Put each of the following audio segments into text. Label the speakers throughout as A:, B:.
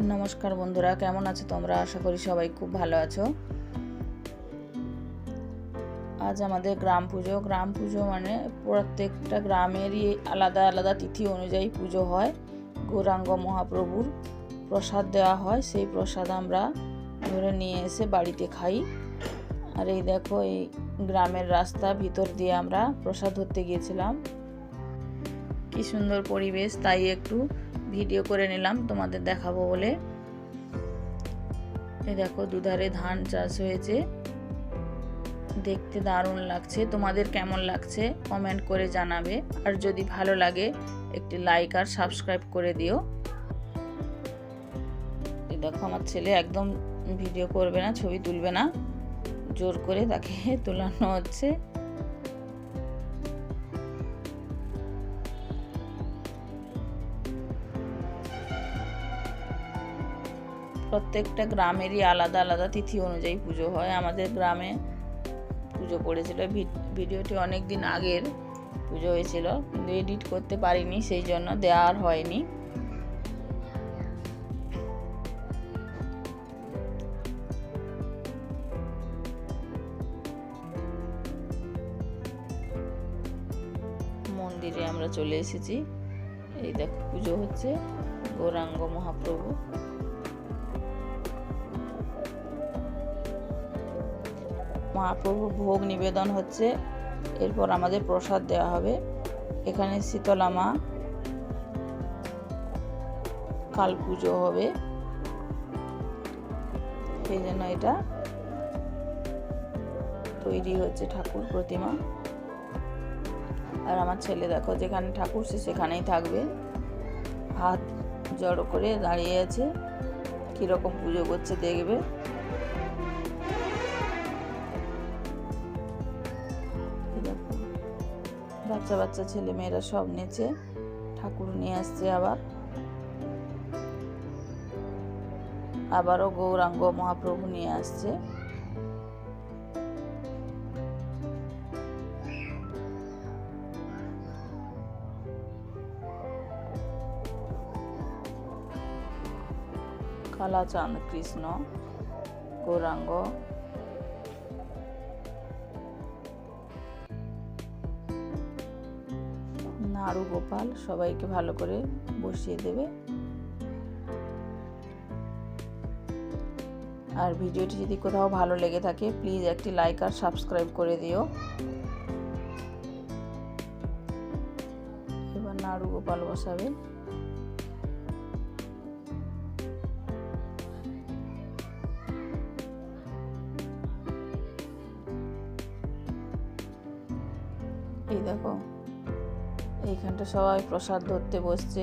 A: নমস্কার বন্ধুরা, কেমন আছো তোমরা? আশা করি সবাই খুব ভালো আছো। আজ আমাদের গ্রাম পুজো। গ্রাম পুজো মানে প্রত্যেকটা গ্রামেরই আলাদা আলাদা তিথি অনুযায়ী পুজো হয়। গৌরাঙ্গ মহাপ্রভুর প্রসাদ দেওয়া হয়। সেই প্রসাদ আমরা ধরে নিয়ে এসে বাড়িতে খাই। আর এই দেখো, এই গ্রামের রাস্তা ভিতর দিয়ে আমরা প্রসাদ ধরতে গিয়েছিলাম। কি সুন্দর পরিবেশ, তাই একটু ভিডিও করে নিলাম, তোমাদের দেখাবো বলে। দেখো, দুধারে ধান চাষ হয়েছে। দেখতে দারুণ লাগছে। তোমাদের কেমন লাগছে? কমেন্ট করে জানাবে। আর যদি ভালো লাগে, একটি লাইক আর সাবস্ক্রাইব করে দিও। দেখো, আমার ছেলে একদম ভিডিও করবে না, ছবি তুলবে না। জোর করে তাকে তোলানো হচ্ছে। প্রত্যেকটা গ্রামেরই আলাদা আলাদা তিথি অনুযায়ী পুজো হয়। আমাদের গ্রামে পুজো পড়েছিল। ভিডিওটি অনেক দিন আগের পুজো হয়েছিল, কিন্তু এডিট করতে পারিনি, সেই জন্য দেওয়া আর হয়নি। মন্দিরে আমরা চলে এসেছি। এই দেখো পুজো হচ্ছে। গৌরাঙ্গ মহাপ্রভু। মহাপ্রভুর ভোগ নিবেদন হচ্ছে। এরপর আমাদের প্রসাদ দেওয়া হবে। এখানে শীতলা মা কাল পুজো হবে। সেই জন্য এটা তৈরি হচ্ছে ঠাকুর প্রতিমা। আর আমার ছেলে দেখো, যেখানে ঠাকুর সে সেখানেই থাকবে। হাত জড়ো করে দাঁড়িয়ে আছে। কীরকম পুজো করছে দেখবে। বাচ্চা বাচ্চা ছেলে মেয়েরা সব নেচে ঠাকুর নিয়ে আসছে আবার। আবারও গৌরাঙ্গ মহাপ্রভু নিয়ে আসছে। কালাচাঁদ কৃষ্ণ, গৌরাঙ্গ নাড়ু গোপাল সবাইকে ভালো করে বসিয়ে দেবে। আর ভিডিওটি যদি কোথাও ভালো লেগে থাকে প্লিজ একটি লাইক আর সাবস্ক্রাইব করে দিও। এবার নাড়ু গোপাল বসাবে। এই দেখো। এইখানটা সবাই প্রসাদ ধরতে বসছে।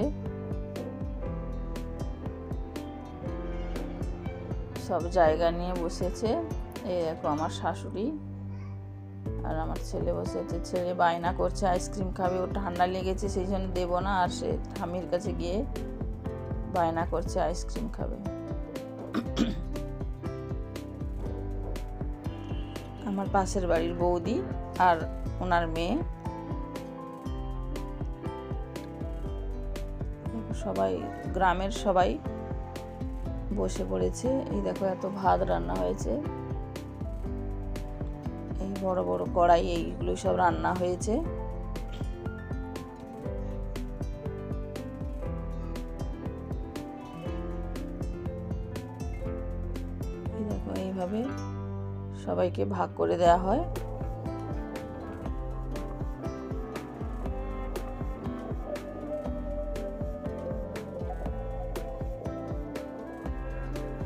A: সব জায়গা নিয়ে বসেছে। এই দেখো আমার শাশুড়ি আর আমার ছেলে বসে আছে। ছেলে বায়না করছে, আইসক্রিম খাবে ও ঠান্ডা লেগেছে, সেই জন্য দেবো না। আর সে ঠামির কাছে গিয়ে বায়না করছে, আইসক্রিম খাবে। আমার পাশের বাড়ির বৌদি আর ওনার মেয়ে। সবাই, গ্রামের সবাই বসে পড়েছে। এই দেখো এত ভাত রান্না হয়েছে। এই বড় বড় কড়াই, এইগুলো সব রান্না হয়েছে। এইভাবে সবাইকে ভাগ করে দেওয়া হয়।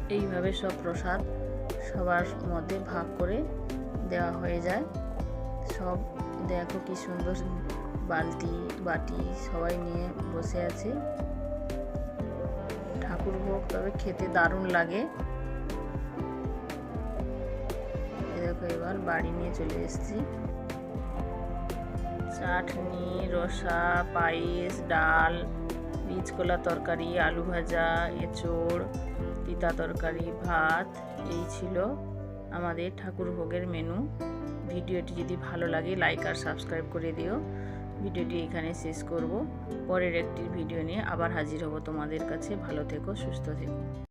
A: এইভাবে সব প্রসাদ সবার মধ্যে ভাগ করে দেওয়া হয়ে যায়। সব দেখো কি সুন্দর বালতি, বাটি সবাই নিয়ে বসে আছে। ঠাকুর ভোগ, তবে খেতে দারুণ লাগে। দেখো এবার বাড়ি নিয়ে চলে এসেছি। চাটনি, রসা, পায়েস, ডাল, বীজকলা তরকারি, আলু ভাজা, এঁচড় তিতা তরকারি, ভাত, এই ছিল আমাদের ঠাকুর ভোগের মেনু ভিডিওটি যদি ভালো লাগে লাইক আর সাবস্ক্রাইব করে দিও। ভিডিওটি এখানে শেষ করব। পরের একটি ভিডিও নিয়ে আবার হাজির হব তোমাদের কাছে। ভালো থেকো, সুস্থ থেকো।